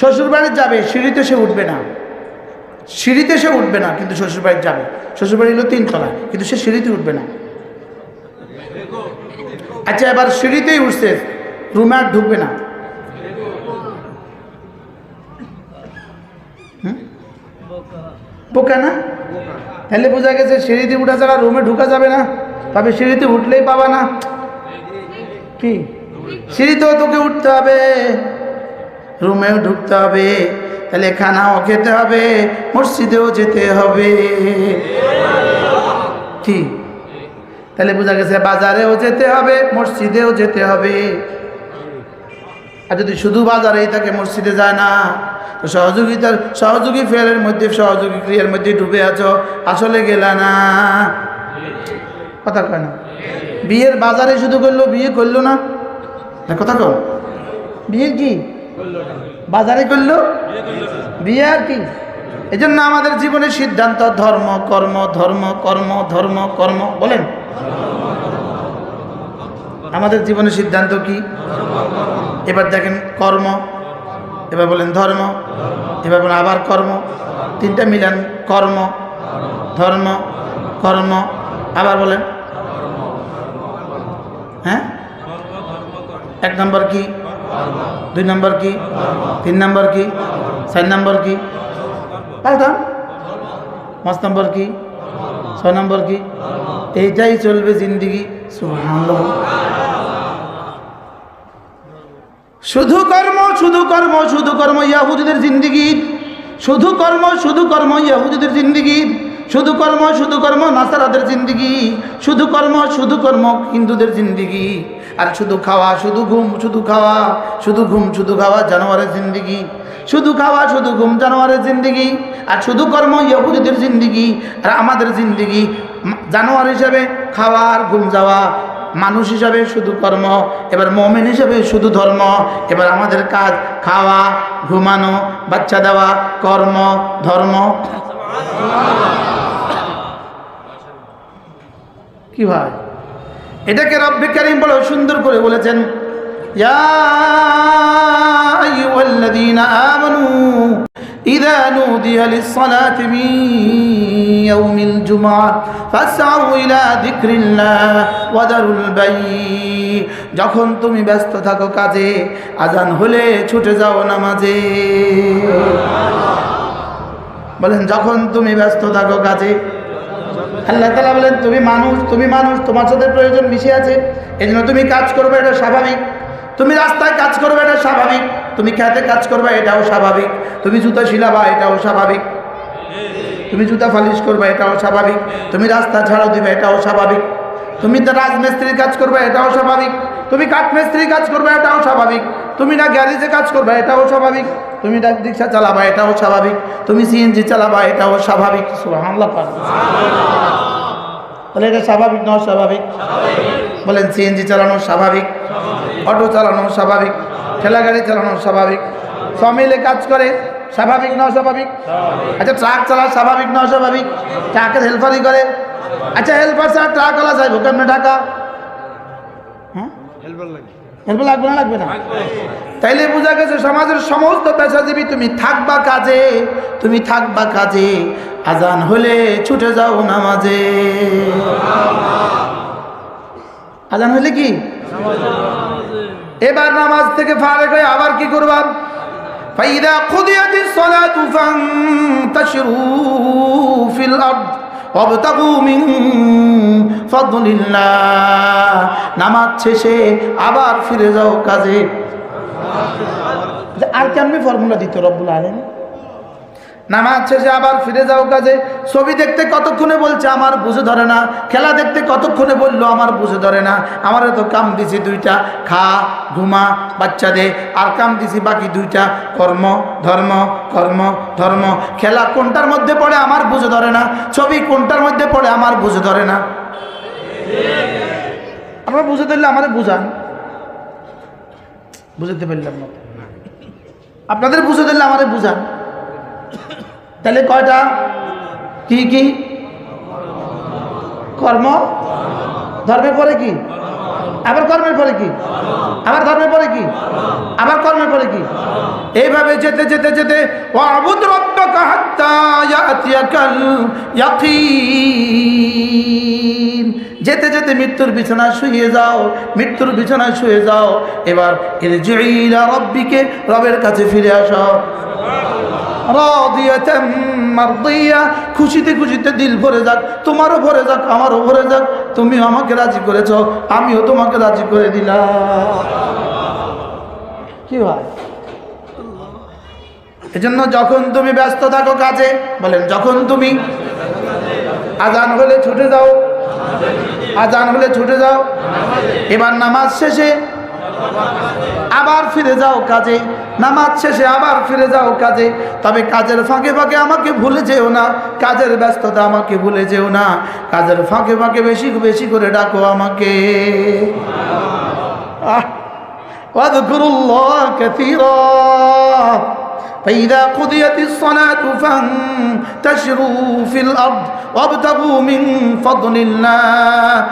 শ্বশুর বাড়ি যাবে, সিঁড়িতে সে উঠবে না। সিঁড়িতে সে উঠবে না, কিন্তু শ্বশুর বাড়ি যাবে। শ্বশুর বাড়ি হলো তিনতলা, কিন্তু সে সিঁড়িতে উঠবে না। আচ্ছা এবার সিঁড়িতেই উঠছে, রুমে আর ঢুকবে না? বোকা না? তাহলে বোঝা গেছে সিঁড়িতে উঠা ছাড়া রুমে ঢুকা যাবে না, তবে সিঁড়িতে উঠলেই পাবা না। কি? সিঁড়িতেও তোকে উঠতে হবে। রুমেও ঢুকতে হবে। তাহলে খানাও খেতে হবে, মসজিদেও যেতে হবে। কি? তাহলে বোঝা গেছে বাজারেও যেতে হবে, মসজিদেও যেতে হবে। আর যদি শুধু বাজারেই থাকে, মসজিদে যায় না। তো সহযোগিতার, সহযোগী ফেয়ারের মধ্যে, সহযোগী ক্রিয়ার মধ্যে ডুবে আছো, আসলে গেলা না। কথা কয় না? বিয়ের বাজারে শুধু করল, বিয়ে করল না? কথা কম বিয়ে কি? বাজারে করল? বিয়ে আর কি? এই জন্য আমাদের জীবনের সিদ্ধান্ত ধর্ম কর্ম ধর্ম কর্ম ধর্ম কর্ম বলেন। আমাদের জীবনের সিদ্ধান্ত কি? এবার দেখেন কর্ম এবার বলেন ধর্ম এবার বলেন আবার কর্ম। তিনটা মিলান কর্ম ধর্ম কর্ম আবার বলেন। হ্যাঁ? এক নম্বর কি? দুই নম্বর কি? তিন নম্বর কি? চার নম্বর কি? পাল্টান পাঁচ নম্বর কি? ছয় নম্বর কি? এইটাই চলবে জিন্দিগি। শুধু কর্ম শুধু কর্ম শুধু কর্ম ইয়াহুদিদের জিন্দিগি। শুধু কর্ম শুধু কর্ম ইয়াহুদিদের জিন্দিগি। শুধু কর্ম শুধু কর্ম, নাসারাদের জিন্দিগি। শুধু কর্ম শুধু কর্ম, হিন্দুদের জিন্দিগি। আর শুধু খাওয়া, শুধু ঘুম, শুধু খাওয়া, শুধু ঘুম, শুধু খাওয়া, জানোয়ারের জিন্দিগি। শুধু খাওয়া, শুধু ঘুম, জানোয়ারের জিন্দিগি। আর শুধু কর্ম, ইহুদিদের জিন্দিগি। আর আমাদের জিন্দিগি জানোয়ার হিসাবে খাওয়া আর ঘুম যাওয়া। মানুষ হিসাবে শুধু কর্ম, এবার মমিন হিসাবে শুধু ধর্ম। এবার আমাদের কাজ, খাওয়া, ঘুমানো, বাচ্চা দেওয়া, কর্ম, ধর্ম। কি ভাই? এটাকে রব্বে কারিম বলে সুন্দর করে বলেছেন যখন তুমি ব্যস্ত থাকো কাজে, আজান হলে ছুটে যাও নামাজে। বলেন, যখন তুমি ব্যস্ত থাকো কাজে আল্লাহ তালা বলেন তুমি মানুষ তুমি মানুষ তোমার সাথে প্রয়োজন মিশে আছে এই জন্য তুমি কাজ করবে এটা স্বাভাবিক তুমি রাস্তায় কাজ করবে এটা স্বাভাবিক তুমি খেতে কাজ করবে এটাও স্বাভাবিক তুমি জুতা শিলাবা এটাও স্বাভাবিক তুমি জুতা ফালিশ করবে এটাও স্বাভাবিক তুমি রাস্তা ঝাড়ু দিবে এটাও স্বাভাবিক তুমি তো রাজমিস্ত্রির কাজ করবে এটাও স্বাভাবিক তুমি কাঠমিস্ত্রির কাজ করবে এটাও স্বাভাবিক তুমি না গ্যারেজে কাজ করবে এটাও স্বাভাবিক তুমি না রিক্সা চালাবা এটাও স্বাভাবিক তুমি সিএনজি চালাবা এটাও স্বাভাবিক সুবহানাল্লাহ পাক তাহলে এটা স্বাভাবিক না স্বাভাবিক। বলেন সিএনজি চালানো স্বাভাবিক? অটো চালানো স্বাভাবিক? ঠেলা গাড়ি চালানো স্বাভাবিক? সমিলে মিলে কাজ করে স্বাভাবিক না স্বাভাবিক। আচ্ছা ট্রাক চালা স্বাভাবিক না স্বাভাবিক ট্রাকের হেল্পারই করে। আচ্ছা হেল্পার স্যার ট্রাক চালা যাইব কেমনে ঢাকা? হ্যাঁ? হেল্পার লাগবে না লাগবে না? তাইলে বোঝা গেছে সমাজের সমস্ত পেশাজীবী, তুমি থাকবা কাজে, তুমি থাকবা কাজে, আজান হলে ছুটে যাও নামাজে। আজান হলে কি? এবার নামাজ থেকে ফারেক হয়ে আবার কি করবা? ফাইদা খুদিয়াতি সলাতু ফান্তাশিরু ফিল ফাদলিল্লাহ নামাজ শেষে আবার ফিরে যাও কাজে। আর কেমনি ফর্মুলা দিত রব্বুল আলম নামাজ শেষে আবার ফিরে যাও কাজে। ছবি দেখতে কতক্ষণে বলছে, আমার বুঝে ধরে না। খেলা দেখতে কতক্ষণে বলল, আমার বুঝে ধরে না। আমার তো কাম দিছি দুইটা, খা, ঘুমা, বাচ্চা দে। আর কাম দিছি বাকি দুইটা, কর্ম, ধর্ম কর্ম, ধর্ম। খেলা কোনটার মধ্যে পড়ে, আমার বুঝে ধরে না। ছবি কোনটার মধ্যে পড়ে, আমার বুঝে ধরে না। আপনারা বুঝে ধরলে আমাদের বুঝান। বুঝতে পারলাম না। আপনাদের বুঝে ধরলে আমাদের বুঝান। তাহলে কয়টা? কি কি? কর্ম? ধর্মের পরে কি? আবার কর্মের পরে কি? আবার ধর্মের পরে কি? আবার কর্মের পরে কি? এইভাবে যেতে যেতে যেতে যেতে যেতে মৃত্যুর বিছানায় শুয়ে যাও, মৃত্যুর বিছানায় শুয়ে যাও। এবার রব্বিকে রবের কাছে ফিরে আসো। খুশিতে খুশিতে দিল ভরে যাক, তোমারও ভরে যাক, আমারও ভরে যাক তুমি আমাকে রাজি করেছ, আমিও তোমাকে রাজি করে দিলাম। কি হয় এজন্য যখন তুমি ব্যস্ত থাকো কাজে, বলেন, যখন তুমি আজান হলে ছুটে যাও, আজান হলে ছুটে যাও, এবার নামাজ শেষে আবার ফিরে যাও কাজে নামাজ শেষে আবার ফিরে যাও কাজে তবে কাজের ফাঁকে ফাঁকে আমাকে ভুলে যেও না কাজের ব্যস্ততা আমাকে ভুলে যেও না কাজের ফাঁকে ফাঁকে বেশি বেশি করে ডাকো আমাকে আহ واذكروا الله كثيرا فإذا قضيت الصلاة فانتشروا في الأرض وابتغوا من فضل الله